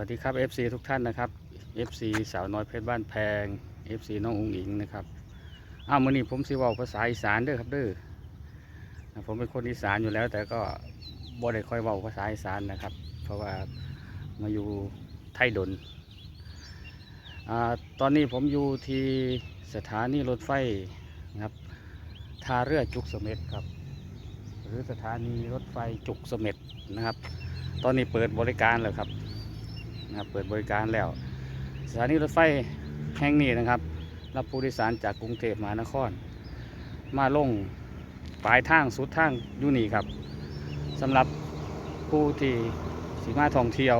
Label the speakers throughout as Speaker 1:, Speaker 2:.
Speaker 1: วัสดีครับ FC ทุกท่านนะครับ FC สาวน้อยเพชรบ้านแพง FC น้องอุ๋งอิงนะครับอ้าวมื่อนี้ผมสิว่าภาษาอีสานเด้อครับเด้อผมเป็นคนอีสานอยู่แล้ว แต่ก็บ่ได้ค่อยเว้าภาษาอีสานนะครับ เพราะว่ามาอยู่ไทยดนอตอนนี้ผมอยู่ที่สถานีรถไฟนะครับท่าเรือจุกเสม็ดครับ หรือสถานีรถไฟจุกเสม็ดนะครับ ตอนนี้เปิดบริการแล้วครับ นะครับเปิดบริการแล้วสถานีรถไฟแห่งนี้นะครับ รับผู้โดยสารจากกรุงเทพมหานคร มาลงปลายทางสุดทางยูนี่ครับสำหรับผู้ที่สีมาท่องเที่ยว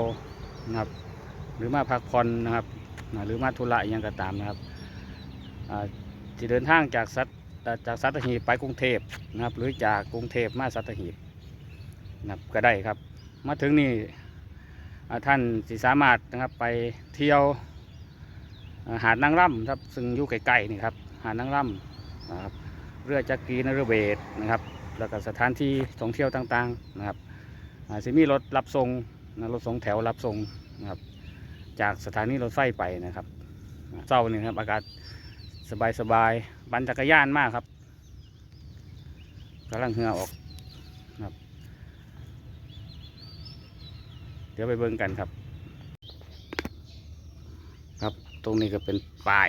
Speaker 1: นะครับหรือมาพักผ่อนนะครับหรือมาธุระอหยังก็ตามนะครับอ่าที่เดินทางจากสัตจากสัตหีบไปกรุงเทพนะครับ หรือจากกรุงเทพมาสัตหีบนะครับก็ได้ครับ มาถึงนี่ ท่านสิสามารถนะครับไปเที่ยวหาดนางร่ำครับซึ่งอยู่ใกล้ๆนี่ครับหาดนางร่ำนะครับเรือจักรีนรเบดนะครับแล้วก็สถานที่ท่องเที่ยวต่างๆนะครับอ่าสิมีรถรับส่งนะรถสองแถวรับส่งนะครับจากสถานีรถไฟไปนะครับอ่าเจ้านี่ครับอากาศสบายๆบันจักรยานมากครับกำลังเหงื่อออกเดี๋ยวไปเบิ่งกันครับ ครับตรงนี้ก็เป็นป้าย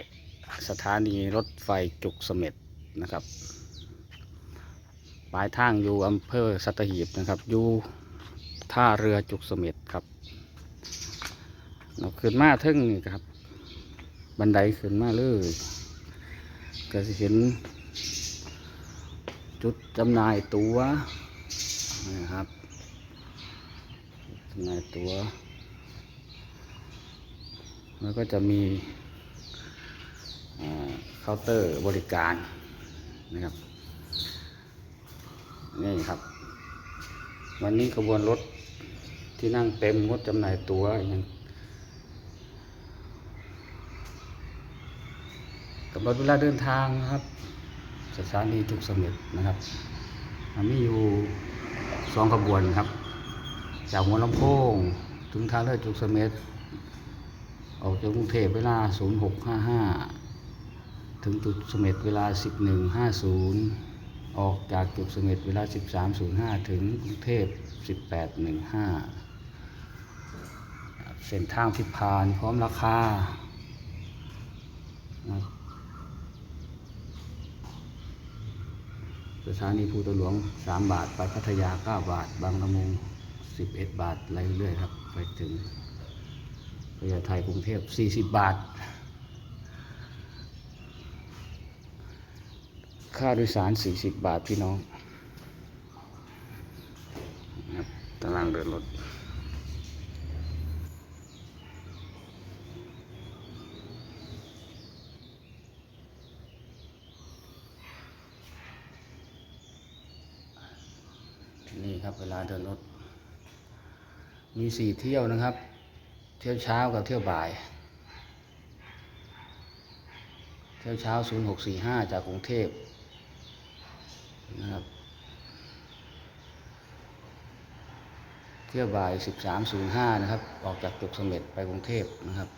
Speaker 1: สถานีรถไฟจุกเสม็ดนะครับปลายทางอยู่อำเภอสัตหีบนะครับอยู่ท่าเรือจุกเสม็ดครับเราขึ้นมาทึ่งนี่ครับ บันไดขึ้นมาเลยก็จะเห็น จุดจำหน่ายตัว๋วนะครับ จำหน่ายตัวแล้วก็จะมีเคาน์เตอร์บริการนะครับ นี่ครับ วันนี้ขบวนรถที่นั่งเต็มงดจำหน่ายตัวอย่างกำหนดเวลาเดินทางนะครับ สถานีจุกเสม็ดนะครับอ่ามีอยู่สองขบวนครับ จากหัวลำโพงถึงท่าเรือจุกเสม็ดออกจากกรุงเทพเวลา 0655 ถึงจุดเสม็ดเวลา 1150 ออกจากจุดเสม็ดเวลา 1305 ถึงกรุงเทพ 1815 เส้นทางที่ผ่านพร้อมราคาสถานีภูตหลวง 3 บาท ไปพัทยา 9 บาท บางละมุง 11 บาทไล่เรื่อยครับ ไปถึงพญาไทกรุงเทพ 40 บาท ค่าโดยสาร 40 บาทพี่น้องครับตารางเดินรถนี่ครับเวลาเดินรถ มีสี่เที่ยวนะครับ เที่ยวเช้ากับเที่ยวบ่าย เที่ยวเช้า 0645 จากกรุงเทพนะครับ เที่ยวบ่าย 1305 นะครับ ออกจากจุกเสม็ดไปกรุงเทพนะครับ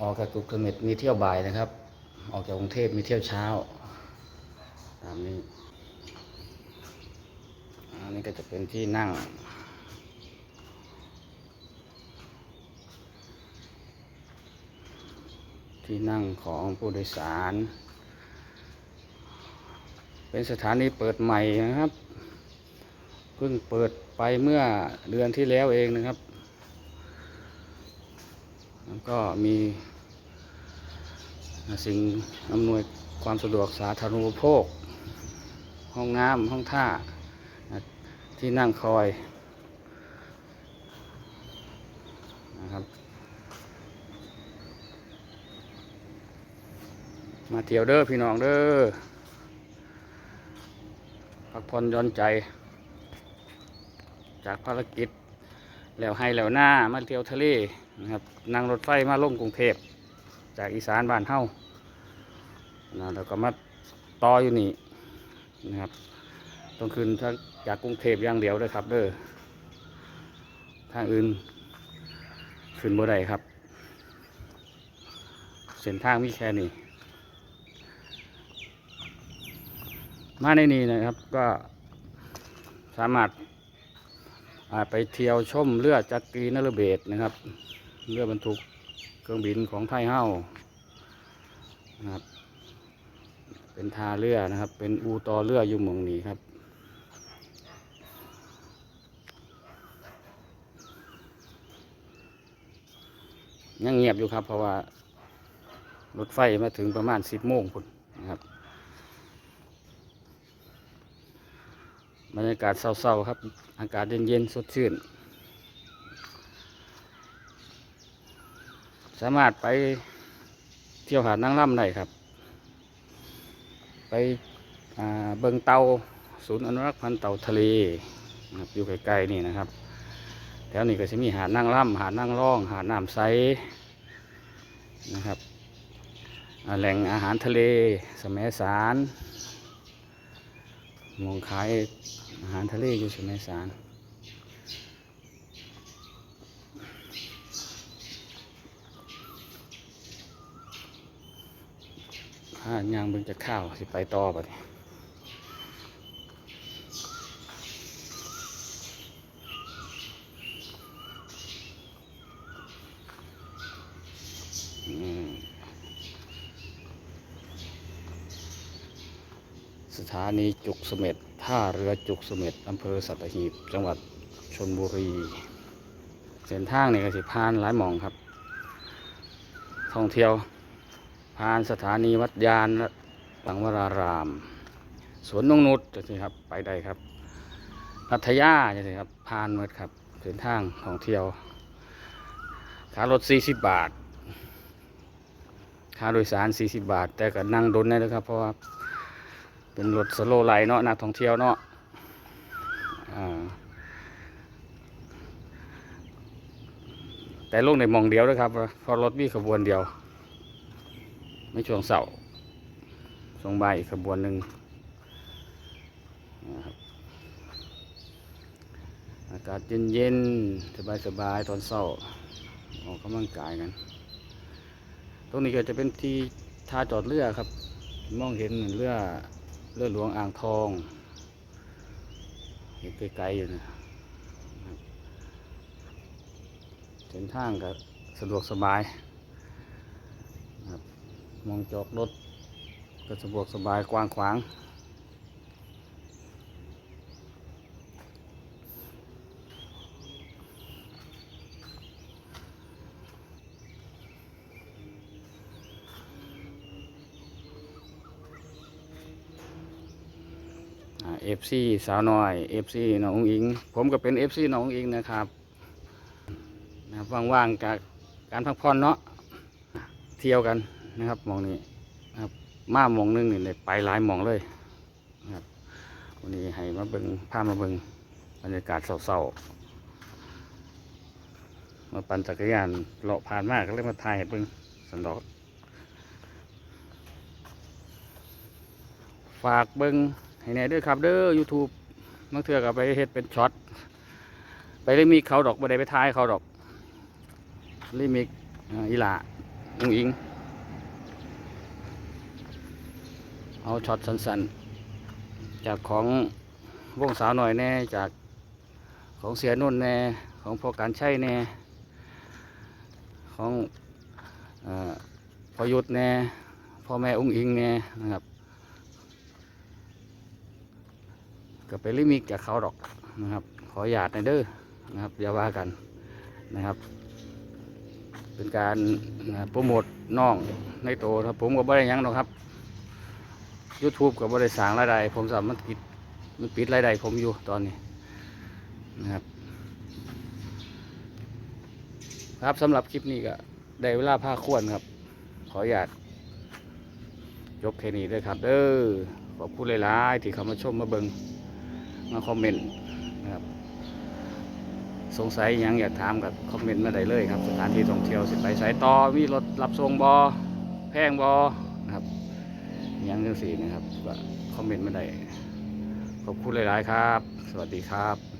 Speaker 1: ออกจากจุกเสม็ดมีเที่ยวบ่ายนะครับ ออกจากกรุงเทพมีเที่ยวเช้า ตามนี้ อันนี้ก็จะเป็นที่นั่ง ที่นั่งของผู้โดยสาร เป็นสถานีเปิดใหม่นะครับ เพิ่งเปิดไปเมื่อเดือนที่แล้วเองนะครับแล้วก็มีสิ่งอำนวยความสะดวกสาธารณูปโภค ห้องน้ำห้องท่า ที่นั่งคอยนะครับ มาเที่ยวเด้อพี่น้องเด้อพักผ่อนย้อนใจ จากภารกิจแล้วให้แล้วหน้ามาเที่ยวทะเลนะครับนั่งรถไฟมาลงกรุงเทพจากอีสานบ้านเฮ้านะแล้วก็มาต่ออยู่นี่นะครับต้องขึ้น จากกรุงเทพอย่างเดียวเลยครับเด้อทางอื่นขึ้นบ่ได้ครับ เส้นทางมีแค่นี้มาในนี้นะครับก็สามารถาไปเที่ยวชมเรือจักรีนรเบศนะครับ เรือบรรทุกเครื่องบินของไทยเฮ้านะครับ เป็นทาเรือนะครับ เป็นอูต่อเรืออยู่หมองนี้ครับ ยังเงียบอยู่ครับ เพราะว่ารถไฟมาถึงประมาณสิบโมงพุ่นนะครับบรรยากาศเศร้าๆครับ อากาศเย็นๆสดชื่น สามารถไปเที่ยวหาดนางร่ำได้ครับ ไปเบิงเตาศูนย์อนุรักษ์พันธุ์เต่าทะเลอยู่ใกล้ๆนี่นะครับ แถวนี้ก็จะมีหาดนางร่ำหาดนางร่องหาดน้ำใสนะครับแหล่งอาหารทะเลสมัยสารมองขายอาหารทะเลอยู่สมัยสารข้ายางเบิ่งจะข้าวสิไปต่อบัด สถานีจุกเสม็ดท่าเรือจุกเสม็ดอำเภอสัตหีบ จังหวัดชนบุรี เส้นทางนี่ก็สิผ่านหลายหม่องครับ ท่องเที่ยวผ่านสถานีวัดยานหลังวราราม สวนนงนุชจะสิครับไปได้ครับรัทยาจะสิครับผ่านหมดครับเส้นทางท่องเที่ยวค่ารถ 40 บาท ค่าโดยสาร 40 บาท แต่ก็นั่งดนได้เลยครับ เพราะว่า เป็นรถสโลไลเนาะนักท่องเที่ยวเนาะอ่าแต่ลงในมองเดียวด้วยครับเพราะรถมีขบวนเดียวในช่วงเสาร์ช่วงบ่ายอีกขบวนหนึ่งอากาศเย็นๆ สบายๆ ตอนเสาร์ออกกำลังกายกัน ตรงนี้ก็จะเป็นที่ท่าจอดเรือครับ มองเห็นเรือ เลือหลวงอ่างทอง เห็นไกลๆอยู่นะเส้นทางก็สะดวกสบายมองจอกรถก็สะดวกสบายกว้างขวาง เอฟซีสาวน้อยเอฟซีน้องอิง ผมก็เป็นเอฟซีน้องอิงนะครับนะครับว่างๆกับการพักผ่อนเนาะเที่ยวกันนะครับมองนี้นะครับมามองหนึงนี่ได้ไปหลายหมองเลยนะครับวันนี้ให้มาเบิงพามาเบิงบรรยากาศเศร้าๆมาปั่นจักรยานเลาะผ่านมากก็เลยมาถ่ายให้เบิงสันดอกฝากเบิง ให้แน่ด้วยครับเด้อ YouTube บางเทื่อก็ไปเฮ็ดเป็นช็อต ไปเลยมีเขาดอกบ่ได้ไปท้ายเขาดอกลิมิกอ่าอีหลาอุ้งอิง เอาช็อตสั้นๆ จากของวงสาวหน่อยแน่จากของเสียนุ่นแน่ของพอการใช้แน่ของอพอยุทธแน่พ่อแม่อุ้งอิงแน่นะครับ ก็ไปลิมิกกับเขาดอกนะครับ ขอหยาดในเด้อนะครับอย่าว่ากันนะครับ เป็นการโปรโมทน้องในโตครับผมก็บ่ได้ยังหรอกครับ YouTube ก็บ่ได้สร้างรายได้ผมสามารถปิดมันปิดรายได้ผมอยู่ตอนนี้นะครับ ครับสำหรับคลิปนี้ก็ได้เวลาพาควรครับ ขออนุญาตยกแค่นี้ด้วยครับ เด้อขอบคุณหลายๆที่เข้ามาชมมาเบิง มาคอมเมนต์นะครับสงสัยยังอยากถามกับคอมเมนต์มาได้เลยครับ สถานที่ท่องเที่ยวสิไปสายต่อมีรถรับส่งบอแพงบอนะครับอิหยังจังสี่นะครับคอมเมนต์มาได้ขอบคุณหลาย ๆ ครับ สวัสดีครับ